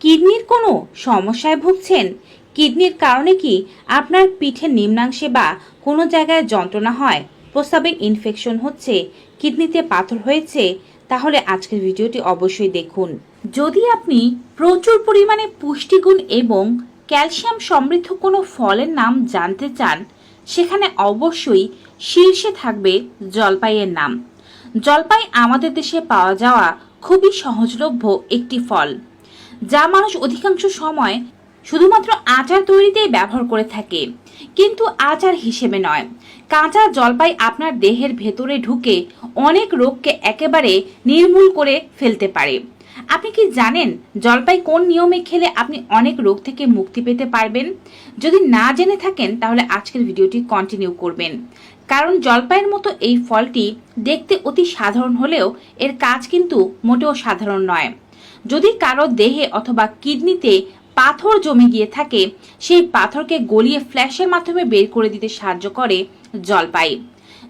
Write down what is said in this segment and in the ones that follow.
কিডনির কোনো সমস্যায় ভুগছেন? কিডনির কারণে কি আপনার পিঠের নিম্নাংশে বা কোনো জায়গায় যন্ত্রণা হয়? প্রস্রাবে ইনফেকশন হচ্ছে, কিডনিতে পাথর হয়েছে, তাহলে আজকের ভিডিওটি অবশ্যই দেখুন। যদি আপনি প্রচুর পরিমাণে পুষ্টিগুণ এবং ক্যালসিয়াম সমৃদ্ধ কোনো ফলের নাম জানতে চান, সেখানে অবশ্যই শীর্ষে থাকবে জলপাইয়ের নাম। জলপাই আমাদের দেশে পাওয়া যাওয়া খুবই সহজলভ্য একটি ফল। যা মানুষ অধিকাংশ সময় শুধুমাত্র আচার তৈরিতেই ব্যবহার করে থাকে। কিন্তু আচার হিসেবে নয়। কাঁচা জলপাই আপনার দেহের ভেতরে ঢুকে অনেক রোগকে একেবারে নির্মূল করে ফেলতে পারে। আপনি কি জানেন জলপাই কোন নিয়মে খেলে আপনি অনেক রোগ থেকে মুক্তি পেতে পারবেন? যদি না জেনে থাকেন, তাহলে আজকের ভিডিওটি কন্টিনিউ করবেন। কারণ জলপাইয়ের মতো এই ফলটি দেখতে অতি সাধারণ হলেও এর কাজ কিন্তু মোটেও সাধারণ নয়। যদি কারও দেহে অথবা কিডনিতে পাথর জমে গিয়ে থাকে, সেই পাথরকে গলিয়ে ফ্ল্যাশের মাধ্যমে বের করে দিতে সাহায্য করে জলপাই।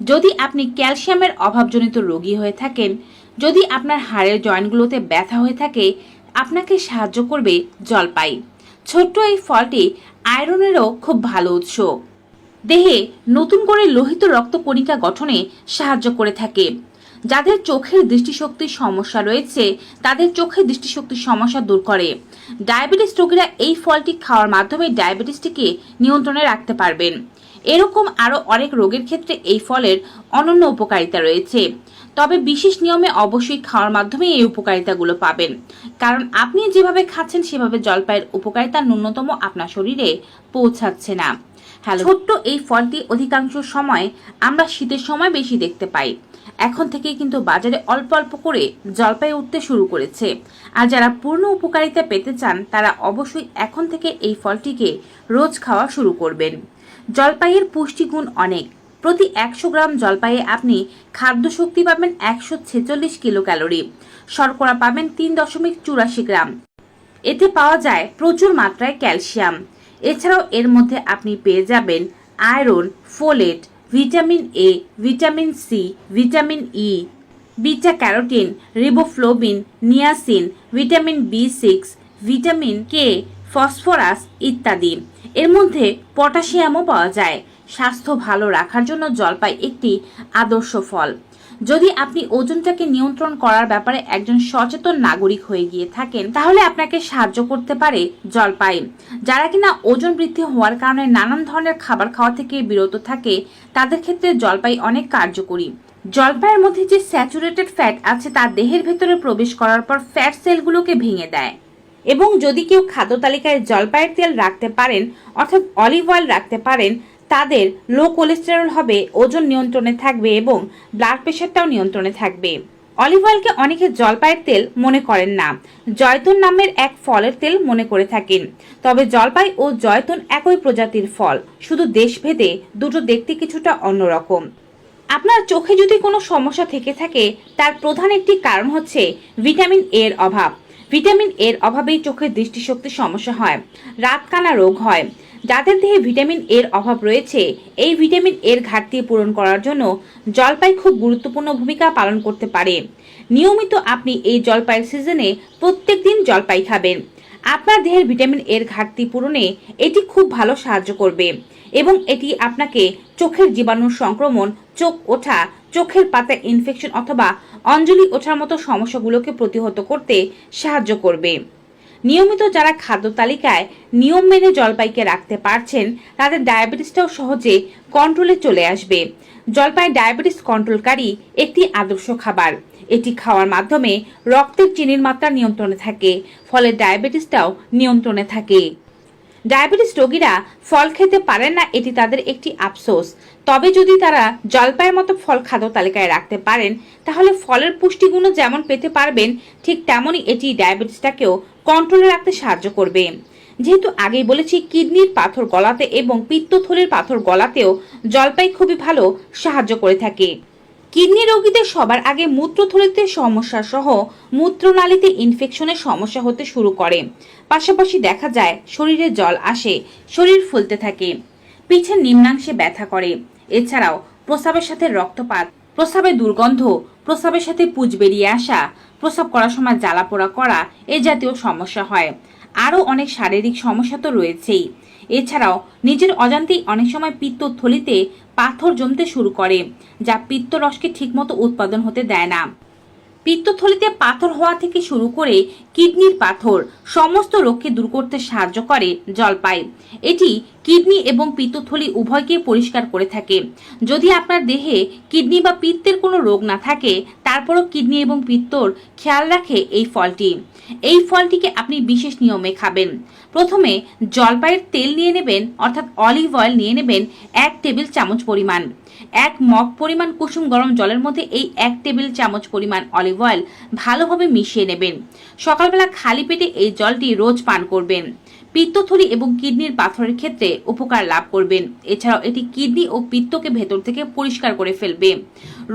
যদি আপনি ক্যালসিয়ামের অভাবজনিত রোগী হয়ে থাকেন, যদি আপনার হাড়ের জয়েন্টগুলোতে ব্যথা হয়ে থাকে, আপনাকে সাহায্য করবে জলপাই। ছোট্ট এই ফলটি আয়রনেরও খুব ভালো উৎস। দেহে নতুন করে লোহিত রক্ত কণিকা গঠনে সাহায্য করে থাকে। যাদের চোখের দৃষ্টিশক্তির সমস্যা রয়েছে তাদের চোখের দৃষ্টিশক্তির সমস্যা দূর করে। ডায়াবেটিস রোগীরা এই ফলটি খাওয়ার মাধ্যমে ডায়াবেটিসটিকে নিয়ন্ত্রণে রাখতে পারবেন। এরকম আরও অনেক রোগের ক্ষেত্রে এই ফলের অনন্য উপকারিতা রয়েছে। তবে বিশেষ নিয়মে অবশ্যই খাওয়ার মাধ্যমে এই উপকারিতাগুলো পাবেন। কারণ আপনি যেভাবে খাচ্ছেন সেভাবে জলপাইয়ের উপকারিতা ন্যূনতম আপনার শরীরে পৌঁছাচ্ছে না। হ্যালো ছোট্ট এই ফলটি অধিকাংশ সময় আমরা শীতের সময় বেশি দেখতে পাই। এখন থেকেই কিন্তু বাজারে অল্প অল্প করে জলপাই উঠতে শুরু করেছে। আর যারা পূর্ণ উপকারিতা পেতে চান, তারা অবশ্যই এখন থেকে এই ফলটিকে রোজ খাওয়া শুরু করবেন। জলপাইয়ের পুষ্টিগুণ অনেক। প্রতি একশো গ্রাম জলপাইয়ে আপনি খাদ্য শক্তি পাবেন একশো ছেচল্লিশ কিলো ক্যালোরি শর্করা পাবেন তিন দশমিক চুরাশি গ্রাম। এতে পাওয়া যায় প্রচুর মাত্রায় ক্যালসিয়াম। এছাড়াও এর মধ্যে আপনি পেয়ে যাবেন iron, folate vitamin A vitamin C vitamin E beta carotene riboflavin niacin vitamin B six vitamin K phosphorus ইত্যাদি। এর মধ্যে পটাশিয়ামও পাওয়া যায়। স্বাস্থ্য ভালো রাখার জন্য জলপাই একটি আদর্শ ফল। যদি আপনি ওজনটাকে নিয়ন্ত্রণ করার ব্যাপারে একজন সচেতন নাগরিক হয়ে গিয়ে থাকেন, তাহলে আপনাকে সাহায্য করতে পারে জলপাই। যারা কিনা ওজন বৃদ্ধি হওয়ার কারণে নানান ধরনের খাবার খাওয়া থেকে বিরত থাকে, তাদের ক্ষেত্রে জলপাই অনেক কার্যকরী। জলপাইয়ের মধ্যে যে স্যাচুরেটেড ফ্যাট আছে, তা দেহের ভেতরে প্রবেশ করার পর ফ্যাট সেলগুলোকে ভেঙে দেয়। এবং যদি কেউ খাদ্য তালিকায় জলপাইয়ের তেল রাখতে পারেন, অর্থাৎ অলিভ অয়েল রাখতে পারেন তাদের লো কোলেস্টেরল হবে, ওজন নিয়ন্ত্রণে থাকবে এবং ব্লাড প্রেশারটাও নিয়ন্ত্রণে থাকবে। অলিভ অয়েলকে অনেকে জলপাইয়ের তেল মনে করেন না। জয়তুন নামের এক ফলের তেল মনে করে থাকেন। তবে জলপাই ও জয়তুন একই প্রজাতির ফল, শুধু দেশভেদে দুটো দেখতে কিছুটা অন্যরকম। আপনার চোখে যদি কোনো সমস্যা থেকে থাকে, তার প্রধান একটি কারণ হচ্ছে ভিটামিন এর অভাব। ভিটামিন এর অভাবেই চোখের দৃষ্টিশক্তির সমস্যা হয়, রাতকানা রোগ হয়। যাদের দেহে ভিটামিন এর অভাব রয়েছে, এই ভিটামিন এর ঘাটতি পূরণ করার জন্য জলপাই খুব গুরুত্বপূর্ণ ভূমিকা পালন করতে পারে। নিয়মিত আপনি এই জলপাইয়ের সিজনে প্রত্যেক দিন জলপাই খাবেন। আপনার দেহের ভিটামিন এর ঘাটতি পূরণে এটি খুব ভালো সাহায্য করবে এবং এটি আপনাকে চোখের জীবাণুর সংক্রমণ, চোখ ওঠা, চোখের পাতায় ইনফেকশন অথবা অঞ্জলি ওঠার মতো সমস্যাগুলোকে প্রতিহত করতে সাহায্য করবে। নিয়মিত যারা খাদ্য তালিকায় নিয়ম মেনে জলপাইকে রাখতে পারছেন, তাদের ডায়াবেটিসটাও সহজে কন্ট্রোলে চলে আসবে। জলপাই ডায়াবেটিস কন্ট্রোলকারী একটি আদর্শ খাবার। এটি খাওয়ার মাধ্যমে রক্তের চিনির মাত্রা নিয়ন্ত্রণে থাকে, ফলে ডায়াবেটিসটাও নিয়ন্ত্রণে থাকে। ডায়াবেটিস রোগীরা ফল খেতে পারেন না, এটি তাদের একটি আফসোস। তবে যদি তারা জলপাইয়ের মতো ফল খাদ্য তালিকায় রাখতে পারেন, তাহলে ফলের পুষ্টিগুণও যেমন পেতে পারবেন, ঠিক তেমনই এটি ডায়াবেটিসটাকেও কন্ট্রোলে রাখতে সাহায্য করবে। যেহেতু আগেই বলেছি, কিডনির পাথর গলাতে এবং পিত্তথলির পাথর গলাতেও জলপাই খুবই ভালো সাহায্য করে থাকে। কিডনি রোগীদের সবার আগে মূত্রথলিতে সমস্যা সহ মূত্রনালীতে ইনফেকশনের সমস্যা হতে শুরু করে। পাশাপাশি দেখা যায়, শরীরে জল আসে, শরীর ফুলতে থাকে, পিঠের নিম্নাংশে ব্যথা করে। এছাড়াও, প্রস্রাবের সাথে রক্তপাত, প্রস্রাবের দুর্গন্ধ, প্রস্রাবের সাথে পুজ বেরিয়ে আসা, প্রস্রাব করার সময় জ্বালা পোড়া করা এ জাতীয় সমস্যা হয়। আরও অনেক শারীরিক সমস্যা তো রয়েছেই। এছাড়াও নিজের অজান্তেই অনেক সময় পিত্তথলিতে পাথর জমতে শুরু করে, যা পিত্ত পিত্তরসকে ঠিকমতো উৎপাদন হতে দেয় না। পিত্তথলিতে পাথর হওয়া থেকে শুরু করে কিডনির পাথর সমস্ত রোগকে দূর করতে সাহায্য করে জলপাই। এটি কিডনি এবং পিত্তথলি উভয়কে পরিষ্কার করে থাকে। যদি আপনার দেহে কিডনি বা পিত্তের কোনো রোগ না থাকে, তারপরও কিডনি এবং পিত্তর খেয়াল রাখে এই ফলটি। এই ফলটিকে আপনি বিশেষ নিয়মে খাবেন। প্রথমে জলপাইয়ের তেল নিয়ে নেবেন, অর্থাৎ অলিভ অয়েল নিয়ে নেবেন এক টেবিল চামচ পরিমাণ। এক মগ পরিমাণ কুসুম গরম জলের মধ্যে এই এক টেবিল চামচ পরিমাণ অলিভ অয়েল ভালোভাবে মিশিয়ে নেবেন। সকালবেলা খালি পেটে এই জলটি রোজ পান করবেন। পিত্তথলি এবং কিডনির পাথরের ক্ষেত্রে উপকার লাভ করবেন। এছাড়াও এটি কিডনি ও পিত্তকে ভেতর থেকে পরিষ্কার করে ফেলবে।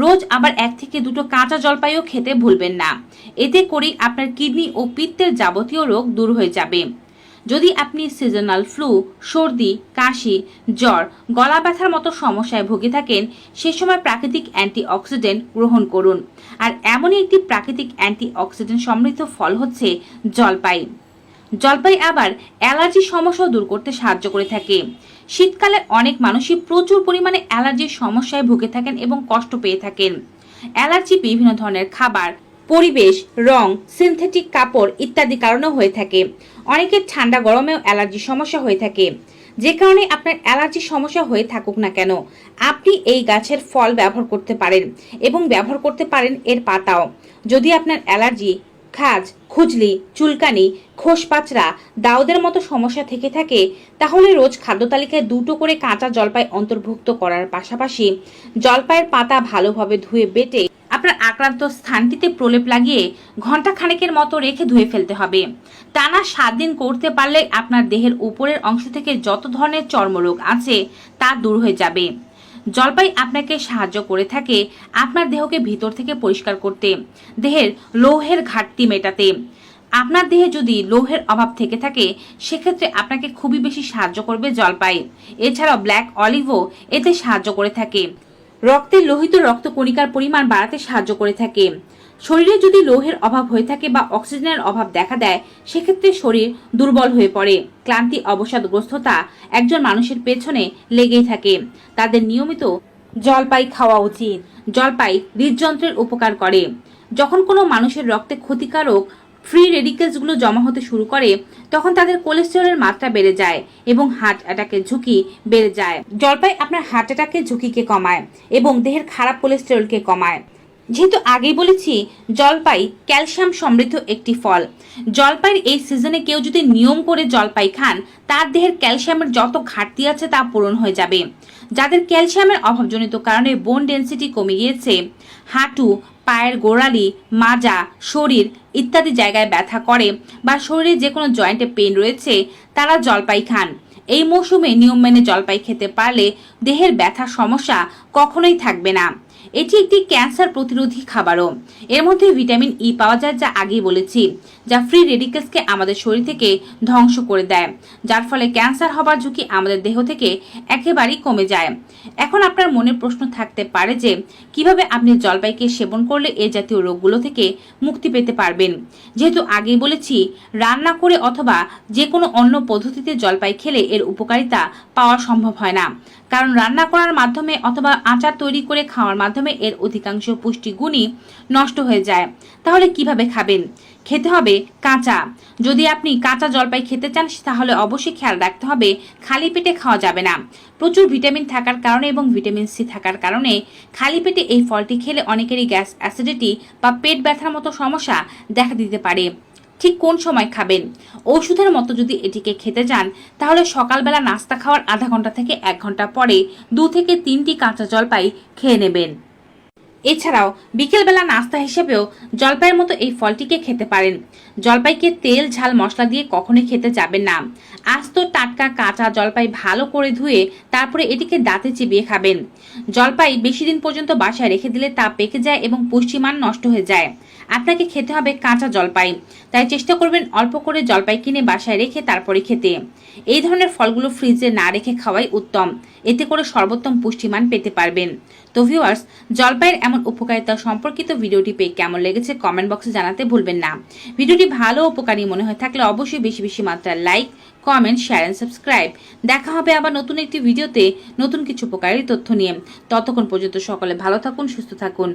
রোজ আবার এক থেকে দুটো কাঁচা জলপাইও খেতে ভুলবেন না। এতে করেই আপনার কিডনি ও পিত্তের যাবতীয় রোগ দূর হয়ে যাবে। যদি আপনি সিজনাল ফ্লু সর্দি, কাশি, জ্বর, গলা ব্যথার মতো সমস্যায় ভুগে থাকেন, সে সময় প্রাকৃতিক অ্যান্টিঅক্সিডেন্ট গ্রহণ করুন। আর এমনই একটি প্রাকৃতিক অ্যান্টিঅক্সিডেন্ট সমৃদ্ধ ফল হচ্ছে জলপাই। জলপাই আবার অ্যালার্জি সমস্যাও দূর করতে সাহায্য করে থাকে। শীতকালে অনেক মানুষই প্রচুর পরিমাণে অ্যালার্জির সমস্যায় ভুগে থাকেন এবং কষ্ট পেয়ে থাকেন। অ্যালার্জি বিভিন্ন ধরনের খাবার, পরিবেশ, রং সিনথেটিক কাপড় ইত্যাদি কারণেও হয়ে থাকে। অনেকের ঠান্ডা গরমেও অ্যালার্জি সমস্যা হয়ে থাকে। যে কারণে আপনার অ্যালার্জি সমস্যা হয়ে থাকুক না কেন, আপনি এই গাছের ফল ব্যবহার করতে পারেন এবং ব্যবহার করতে পারেন এর পাতাও। যদি আপনার অ্যালার্জি খাজ খুজলি, চুলকানি, খোসপাচড়া, দাউদের মতো সমস্যা থেকে থাকে, তাহলে রোজ খাদ্য তালিকায় দুটো করে কাঁচা জলপাই অন্তর্ভুক্ত করার পাশাপাশি জলপাইয়ের পাতা ভালোভাবে ধুয়ে বেটে আপনার আক্রান্ত স্থানটিতে প্রলেপ লাগিয়ে ঘণ্টা খানেকের মতো রেখে ধুয়ে ফেলতে হবে। টানা সাত দিন করতে পারলে আপনার দেহের উপরের অংশ থেকে যত ধরনের চর্মরোগ আছে তা দূর হয়ে যাবে। জলপাই আপনাকে সাহায্য করে থাকে আপনার দেহকে ভিতর থেকে পরিষ্কার করতে, দেহের লৌহের ঘাটতি মেটাতে। আপনার দেহে যদি লৌহের অভাব থেকে থাকে, সেক্ষেত্রে আপনাকে খুবই বেশি সাহায্য করবে জলপাই। এছাড়াও ব্ল্যাক অলিভও এতে সাহায্য করে থাকে। রক্তে লোহিত রক্ত কণিকার পরিমাণ বাড়াতে সাহায্য করে থাকে। শরীরে যদি লৌহের অভাব হয়ে থাকে বা অক্সিজেনের অভাব দেখা দেয়, সেক্ষেত্রে শরীর দুর্বল হয়ে পড়ে। ক্লান্তি অবসাদগ্রস্ততা একজন মানুষের পেছনে লেগেই থাকে। তাদের নিয়মিত জলপাই খাওয়া উচিত। জলপাই হৃদযন্ত্রের উপকার করে। যখন কোনো মানুষের রক্তে ক্ষতিকারক ফ্রি রেডিকেলসগুলো জমা হতে শুরু করে, তখন তাদের কোলেস্টেরলের মাত্রা বেড়ে যায় এবং হার্ট অ্যাটাকের ঝুঁকি বেড়ে যায়। জলপাই আপনার হার্ট অ্যাটাকের ঝুঁকিকে কমায় এবং দেহের খারাপ কোলেস্টেরলকে কমায়। যেহেতু আগেই বলেছি, জলপাই ক্যালসিয়াম সমৃদ্ধ একটি ফল। জলপাইয়ের এই সিজনে কেউ যদি নিয়ম করে জলপাই খান, তার দেহের ক্যালসিয়ামের যত ঘাটতি আছে তা পূরণ হয়ে যাবে। যাদের ক্যালসিয়ামের অভাবজনিত কারণে বোন ডেন্সিটি কমে গিয়েছে, হাঁটু, পায়ের গোড়ালি, মাজা, শরীর ইত্যাদি জায়গায় ব্যথা করে বা শরীরে যে কোনো জয়েন্টে পেন রয়েছে, তারা জলপাই খান। এই মৌসুমে নিয়ম মেনে জলপাই খেতে পারলে দেহের ব্যথার সমস্যা কখনোই থাকবে না। এটি একটি ক্যান্সার প্রতিরোধী খাবারও। এর মধ্যে ভিটামিন ই পাওয়া যায় যা আগেই বলেছি। যা ফ্রি রেডিকেলসকে আমাদের শরীর থেকে ধ্বংস করে দেয়। যার ফলে ক্যান্সার হবার ঝুঁকি আমাদের দেহ থেকে একেবারেই কমে যায়। এখন আপনার মনে প্রশ্ন থাকতে পারে যে, কীভাবে আপনি জলপাইকে সেবন করলে এ জাতীয় রোগগুলো থেকে মুক্তি পেতে পারবেন? যেহেতু আগেই বলেছি, রান্না করে অথবা যে কোনো অন্য পদ্ধতিতে জলপাই খেলে এর উপকারিতা পাওয়া সম্ভব হয় না। কারণ রান্না করার মাধ্যমে অথবা আচার তৈরি করে খাওয়ার মাধ্যমে এর অধিকাংশ পুষ্টিগুণই নষ্ট হয়ে যায়। তাহলে কীভাবে খাবেন? খেতে হবে কাঁচা। যদি আপনি কাঁচা জলপাই খেতে চান, তাহলে অবশ্যই খেয়াল রাখতে হবে, খালি পেটে খাওয়া যাবে না। প্রচুর ভিটামিন থাকার কারণে এবং ভিটামিন সি থাকার কারণে খালি পেটে এই ফলটি খেলে অনেকেরই গ্যাস অ্যাসিডিটি বা পেট ব্যথার মতো সমস্যা দেখা দিতে পারে। ঠিক কোন সময় খাবেন? ওষুধের মতো যদি এটিকে খেতে চান, তাহলে সকালবেলা নাস্তা খাওয়ার আধা ঘণ্টা থেকে এক ঘণ্টা পরে দু থেকে তিনটি কাঁচা জলপাই খেয়ে নেবেন। এছাড়াও বিকেলবেলা নাস্তা হিসেবেও জলপাইয়ের মতো এই ফলটিকে খেতে পারেন। জলপাইকে তেল, ঝাল, মশলা দিয়ে কখনোই খেতে যাবেন না। আস্ত, টাটকা, কাঁচা জলপাই ভালো করে ধুয়ে তারপরে এটিকে দাঁতে চিবিয়ে খাবেন। জলপাই বেশি দিন পর্যন্ত বাসায় রেখে দিলে তা পেকে যায় এবং পুষ্টিমান নষ্ট হয়ে যায়। আপনাকে খেতে হবে কাঁচা জলপাই। তাই চেষ্টা করবেন অল্প করে জলপাই কিনে বাসায় রেখে তারপরে খেতে। এই ধরনের ফলগুলো ফ্রিজে না রেখে খাওয়াই উত্তম। এতে করে সর্বোত্তম পুষ্টিমান পেতে পারবেন। তো ভিউয়ার্স জলপাইয়ের এমন উপকারিতা সম্পর্কিত ভিডিওটি পেয়ে কেমন লেগেছে কমেন্ট বক্সে জানাতে ভুলবেন না। ভিডিওটি ভালো উপকারী মনে হয় থাকলে অবশ্যই বেশি বেশি মাত্রায় like, comment share and subscribe দেখা হবে আবার নতুন একটি ভিডিওতে নতুন কিছু উপকারী তথ্য নিয়ে। ততক্ষণ পর্যন্ত সকলে ভালো থাকুন, সুস্থ থাকুন।